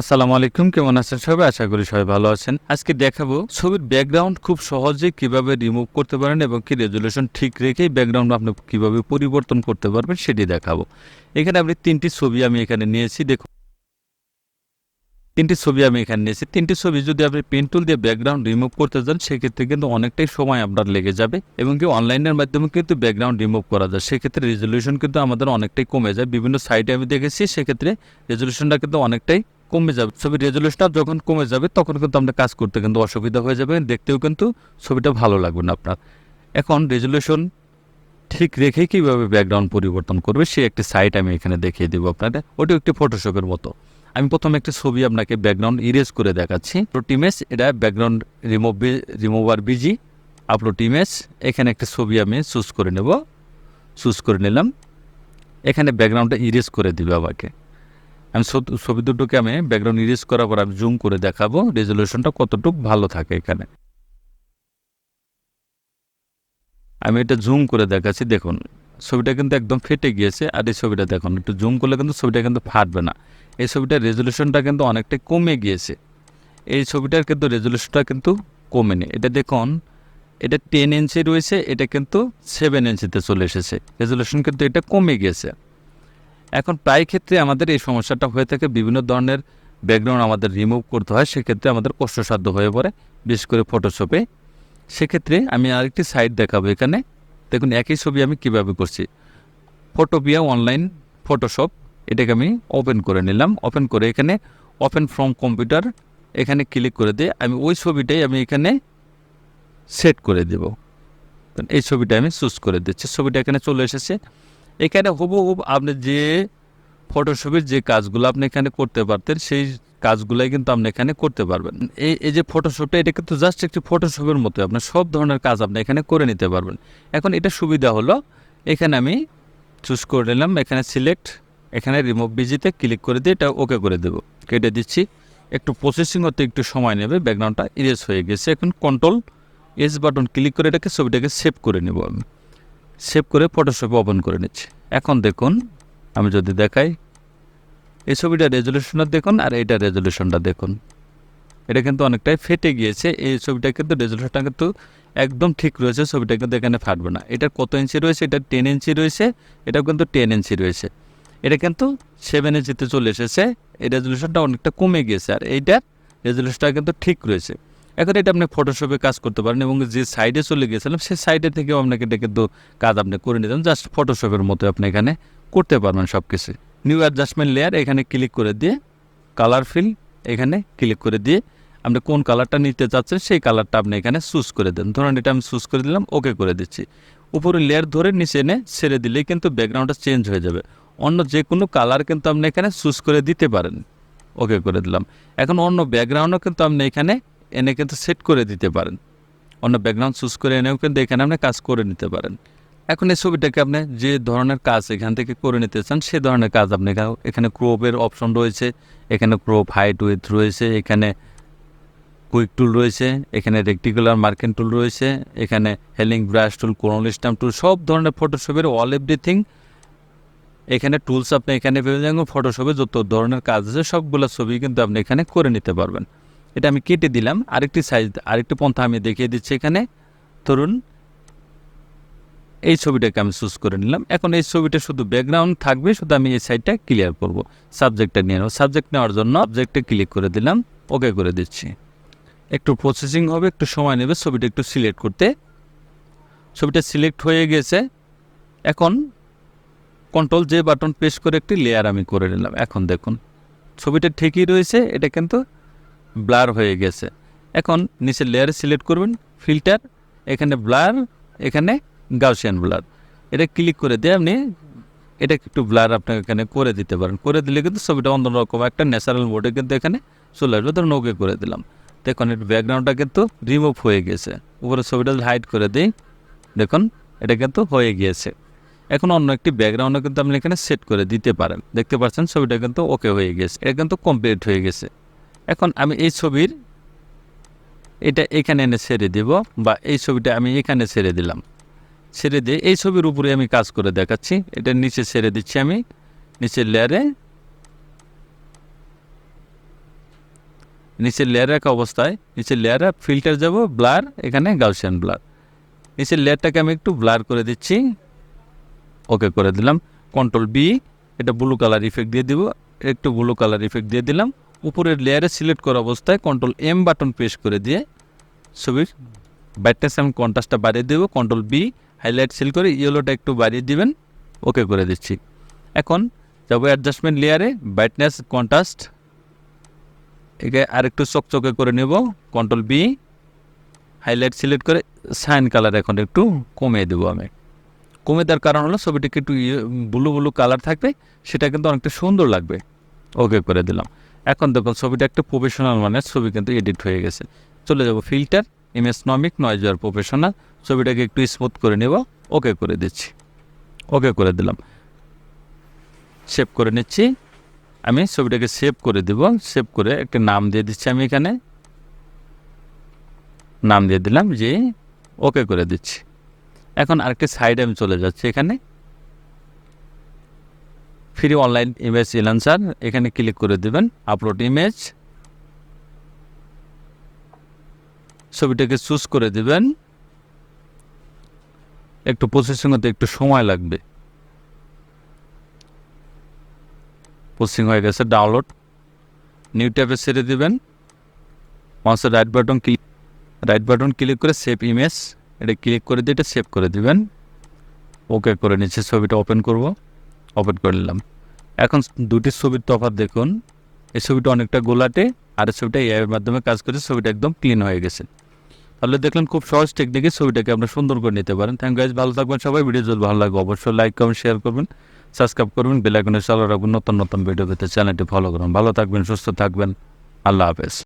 আসসালামু আলাইকুম, কেমন আছেন সবাই? আশা করি সবাই ভালো আছেন। আজকে দেখাবো ছবির ব্যাকগ্রাউন্ড খুব সহজে কীভাবে রিমুভ করতে পারেন এবং কি রেজুলেশন ঠিক রেখেই ব্যাকগ্রাউন্ড আপনি কীভাবে পরিবর্তন করতে পারবেন সেটি দেখাবো। এখানে আপনি তিনটি ছবি আমি এখানে নিয়েছি, দেখুন। তিনটি ছবি আমি এখানে নিয়েছি। তিনটি ছবি যদি আপনি পেন টুল দিয়ে ব্যাকগ্রাউন্ড রিমুভ করতে চান সেক্ষেত্রে কিন্তু অনেকটাই সময় আপনার লেগে যাবে এবং কি অনলাইনের মাধ্যমে কিন্তু ব্যাকগ্রাউন্ড রিমুভ করা যায়। সেক্ষেত্রে রেজলিউশন কিন্তু আমাদের অনেকটাই কমে যায়। বিভিন্ন সাইটে আমি দেখেছি, সেক্ষেত্রে রেজলিউশনটা কিন্তু অনেকটাই কমে যাবে। ছবির রেজলিউশনটা যখন কমে যাবে, তখন কিন্তু আপনার কাজ করতে কিন্তু অসুবিধা হয়ে যাবে। দেখতেও কিন্তু ছবিটা ভালো লাগবে না আপনার। এখন রেজলিউশন ঠিক রেখে কীভাবে ব্যাকগ্রাউন্ড পরিবর্তন করবে, সে একটি সাইট আমি এখানে দেখিয়ে দেবো আপনাদের। ওটা একটি ফটোশপের মতো। আমি প্রথমে একটি ছবি আপনাকে ব্যাকগ্রাউন্ড ইরেজ করে দেখাচ্ছি। আপলোড ইমেজ এটা background remove remover BG upload image এখানে একটা ছবি আমি চুজ করে নেব। চুজ করে নিলাম। এখানে ব্যাকগ্রাউন্ডটা ইরেজ করে দিবে আমাকে। আমি ছবি- দুটোকে আমি ব্যাকগ্রাউন্ড ইরেজ করার পর আমি জুম করে দেখাবো রেজলিউশনটা কতটুকু ভালো থাকে এখানে। আমি এটা জুম করে দেখাচ্ছি, দেখুন, ছবিটা কিন্তু একদম ফেটে গিয়েছে, আর এই ছবিটা দেখুন, একটু জুম করলে কিন্তু ছবিটা কিন্তু ফাটবে না। এই ছবিটার রেজলিউশনটা কিন্তু অনেকটাই কমে গিয়েছে। এই ছবিটার কিন্তু রেজলিউশনটা কিন্তু কমেনি। এটা দেখুন, এটা টেন ইঞ্চি রয়েছে, এটা কিন্তু সেভেন ইঞ্চিতে চলে এসেছে। রেজলিউশন কিন্তু এটা কমে গিয়েছে। এখন প্রায় ক্ষেত্রে আমাদের এই সমস্যাটা হয়ে থাকে। বিভিন্ন ধরনের ব্যাকগ্রাউন্ড আমাদের রিমুভ করতে হয়, সেক্ষেত্রে আমাদের কষ্টসাধ্য হয়ে পড়ে, বিশেষ করে ফটোশপে সেক্ষেত্রে আমি আরেকটি সাইট দেখাবো এখানে। দেখুন, একই ছবি আমি কীভাবে করছি। ফটোপিয়া অনলাইন ফটোশপ এটাকে আমি ওপেন করে নিলাম। ওপেন করে এখানে ওপেন ফ্রম কম্পিউটার এখানে ক্লিক করে দিয়ে আমি ওই ছবিটাই আমি এখানে সেট করে দেব। এই ছবিটা আমি চুজ করে দিচ্ছি। ছবিটা এখানে চলে এসেছে। এখানে হুবহুব আপনি যে ফটোশপের যে কাজগুলো আপনি এখানে করতে পারতেন, সেই কাজগুলাই কিন্তু আপনি এখানে করতে পারবেন। এই এই যে ফটোশপটা এটা কিন্তু জাস্ট একটি ফটোশপের মতো আপনার সব ধরনের কাজ আপনি এখানে করে নিতে পারবেন। এখন এটা সুবিধা হলো, এখানে আমি চুজ করে নিলাম, এখানে সিলেক্ট এখানে রিমুভ বিজিতে ক্লিক করে দিয়ে এটা ওকে করে দেবো। কেটে দিচ্ছি, একটু প্রসেসিং হতে একটু সময় নেবে ব্যাকগ্রাউন্ডটা ইরেজ হয়ে গেছে। এখন কন্ট্রোল এস বাটন ক্লিক করে এটাকে ছবিটাকে সেভ করে নেব আমি। সেভ করে ফটোশপে ওপেন করে নিচ্ছি। এখন দেখুন, আমি যদি দেখাই, এই ছবিটার রেজলিউশনটা দেখুন আর এইটার রেজলিউশনটা দেখুন। এটা কিন্তু অনেকটাই ফেটে গিয়েছে। এই ছবিটা কিন্তু রেজলিউশনটা কিন্তু একদম ঠিক রয়েছে, ছবিটা কিন্তু এখানে ফাটবে না। এটা কত ইঞ্চি রয়েছে? এটা টেন ইঞ্চি রয়েছে, এটাও কিন্তু টেন ইঞ্চি রয়েছে। এটা কিন্তু সেভেন ইঞ্চিতে চলে এসেছে, এই রেজলিউশনটা অনেকটা কমে গিয়েছে আর এইটার রেজলিউশনটা কিন্তু ঠিক রয়েছে। এখন এটা আপনি ফটোশপে কাজ করতে পারেন এবং যে সাইডে চলে গিয়েছিলাম, সেই সাইডে থেকেও আপনাকে এটা কিন্তু কাজ আপনি করে নিতেন জাস্ট ফটোশপের মতো আপনি এখানে করতে পারবেন সব কিছু নিউ অ্যাডজাস্টমেন্ট লেয়ার এখানে ক্লিক করে দিয়ে কালার ফিল এখানে ক্লিক করে দিয়ে আপনি কোন কালারটা নিতে চাচ্ছেন, সেই কালারটা আপনি এখানে চুজ করে দেন। ধরুন এটা আমি চুজ করে দিলাম ওকে করে দিচ্ছি। উপরে লেয়ার ধরে নিচে এনে ছেড়ে দিলেই কিন্তু ব্যাকগ্রাউন্ডটা চেঞ্জ হয়ে যাবে। অন্য যে কোনো কালার কিন্তু আপনি এখানে চুজ করে দিতে পারেন। ওকে করে দিলাম। এখন অন্য ব্যাকগ্রাউন্ডও কিন্তু আপনি এখানে এনে কিন্তু সেট করে দিতে পারেন। অন্য ব্যাকগ্রাউন্ড চুজ করে এনেও কিন্তু এখানে আপনি কাজ করে নিতে পারেন। এখন এই ছবিটাকে আপনি যে ধরনের কাজ এখান থেকে করে নিতে চান, সে ধরনের কাজ আপনি এখানে- ক্রোপের অপশন রয়েছে, এখানে ক্রোপ হাইট উইথ রয়েছে, এখানে কুইক টুল রয়েছে, এখানে রেক্টিকুলার মার্কিং টুল রয়েছে, এখানে হেলিং ব্রাশ টুল কোরোনাল স্ট্যাম্প টুল সব ধরনের ফটোশপের অল এভরিথিং এখানে টুলস আপনি এখানে পেয়ে যাবেন ফটোশপে যত ধরনের কাজ আছে সবগুলো ছবি কিন্তু আপনি এখানে করে নিতে পারবেন। এটা আমি কেটে দিলাম। আরেকটি সাইজ আরেকটি পন্থা আমি দেখিয়ে দিচ্ছি এখানে। ধরুন, এই ছবিটাকে আমি চুজ করে নিলাম। এখন এই ছবিটা শুধু ব্যাকগ্রাউন্ড থাকবে, শুধু আমি এই সাইডটা ক্লিয়ার করব। সাবজেক্টটা নিয়ে নেব। সাবজেক্ট নেওয়ার জন্য সাবজেক্টে ক্লিক করে দিলাম ওকে করে দিচ্ছি। একটু প্রসেসিং হবে, একটু সময় নেবে ছবিটা একটু সিলেক্ট করতে। ছবিটা সিলেক্ট হয়ে গেছে। এখন কন্ট্রোল যে বাটন প্রেস করে একটি লেয়ার আমি করে নিলাম। এখন দেখুন, ছবিটা ঠিকই রয়েছে, এটা কিন্তু ব্লার হয়ে গেছে। এখন নিচে লেয়ারে সিলেক্ট করবেন ফিল্টার এখানে ব্লার, এখানে গাউসিয়ান ব্লার। এটা ক্লিক করে দিয়ে আপনি এটা একটু ব্লার আপনাকে এখানে করে দিতে পারেন। করে দিলে কিন্তু ছবিটা অন্যরকম একটা ন্যাচারাল মোডে কিন্তু এখানে চলে আসবে। ধরুন ওকে করে দিলাম। দেখুন এর ব্যাকগ্রাউন্ডটা কিন্তু রিমুভ হয়ে গেছে। উপরে ছবিটা হাইড করে দিই, দেখুন, এটা কিন্তু হয়ে গিয়েছে। এখন অন্য একটি ব্যাকগ্রাউন্ডও কিন্তু আপনি এখানে সেট করে দিতে পারেন। দেখতে পাচ্ছেন, ছবিটা কিন্তু ওকে হয়ে গেছে। এটা কিন্তু কমপ্লিট হয়ে গেছে। এখন আমি এই ছবির এটা এখানে এনে ছেড়ে দিব বা এই ছবিটা আমি এখানে ছেড়ে দিলাম। ছেড়ে দিয়ে এই ছবির উপরে আমি কাজ করে দেখাচ্ছি। এটা নিচে ছেড়ে দিচ্ছি আমি। নিচের লেয়ারে নিচে লেয়ার রাখা অবস্থায় নিচের লেয়ারে ফিল্টার যাব, ব্লার, এখানে গাউসিয়ান ব্লার। নিচের লেয়ারটাকে আমি একটু ব্লার করে দিচ্ছি। ওকে করে দিলাম। কন্ট্রোল বি, এটা ব্লু কালার ইফেক্ট দিয়ে দিব। একটু ব্লু কালার ইফেক্ট দিয়ে দিলাম। উপরের লেয়ারে সিলেক্ট করা অবস্থায় কন্ট্রোল এম বাটন প্রেস করে দিয়ে ছবির ব্রাইটনেস এবং কন্ট্রাস্টটা বাড়িয়ে দেবো। কন্ট্রোল বি হাইলাইট সিল করে ইয়েলোটা একটু বাড়িয়ে দিবেন। ওকে করে দিচ্ছি। এখন যাব অ্যাডজাস্টমেন্ট লেয়ারে ব্রাইটনেস কন্ট্রাস্ট একে আরেকটু চকচকে করে নেব। কন্ট্রোল বি হাইলাইট সিলেক্ট করে সাইন কালার এখন একটু কমিয়ে দেবো আমি। কমে দেওয়ার কারণ হলো ছবিটিকে একটু ব্লু ব্লু কালার থাকবে, সেটা কিন্তু অনেকটা সুন্দর লাগবে। ওকে করে দিলাম। এখন দেখুন, ছবিটা একটা প্রফেশনাল মানের, ছবি কিন্তু এডিট হয়ে গেছে। চলে যাব ফিল্টার ইমেজ নমিক নয়েজ প্রফেশনাল ছবিটাকে একটু স্মুথ করে নেব ওকে করে দিচ্ছি। ওকে করে দিলাম। সেভ করে নিচ্ছি। আমি ছবিটাকে সেভ করে দেব সেভ করে একটা নাম দিয়ে দিচ্ছি আমি এখানে। নাম দিয়ে দিলাম যে ওকে করে দিচ্ছি। এখন আরেকটি সাইডে আমি চলে যাচ্ছি এখানে। ফ্রি অনলাইন ইমেজ ইলান্সার এখানে ক্লিক করে দেবেন আপলোড ইমেজ ছবিটাকে চুজ করে দেবেন। একটু প্রসেসিং হতে একটু সময় লাগবে। প্রসেসিং হয়ে গেছে ডাউনলোড নিউ ট্যাবে ছেড়ে দেবেন। মাউসের right button click right button click করে সেভ ইমেজ এটা ক্লিক করে দিয়ে এটা সেভ করে দেবেন। ওকে করে নিচ্ছে, ছবিটা ওপেন করব। ওপেন করে নিলাম এখন দুটি ছবির তফাৎ দেখুন। এই ছবিটা অনেকটা গোলাটে, আর এই ছবিটা এআইয়ের মাধ্যমে কাজ করে ছবিটা একদম ক্লিন হয়ে গেছে। তাহলে দেখলেন খুব সহজ টেকনিকে ছবিটাকে আপনারা সুন্দর করে নিতে পারেন। থ্যাংক গাইজ ভালো থাকবেন সবাই। ভিডিও যদি ভালো লাগে অবশ্যই লাইক কমেন্ট শেয়ার করবেন। সাবস্ক্রাইব করবেন। বেলাইকনে চালু রাখবেন। নতুন নতুন ভিডিও পেতে চ্যানেলটি ফলো করুন। ভালো থাকবেন, সুস্থ থাকবেন। আল্লাহ হাফেজ।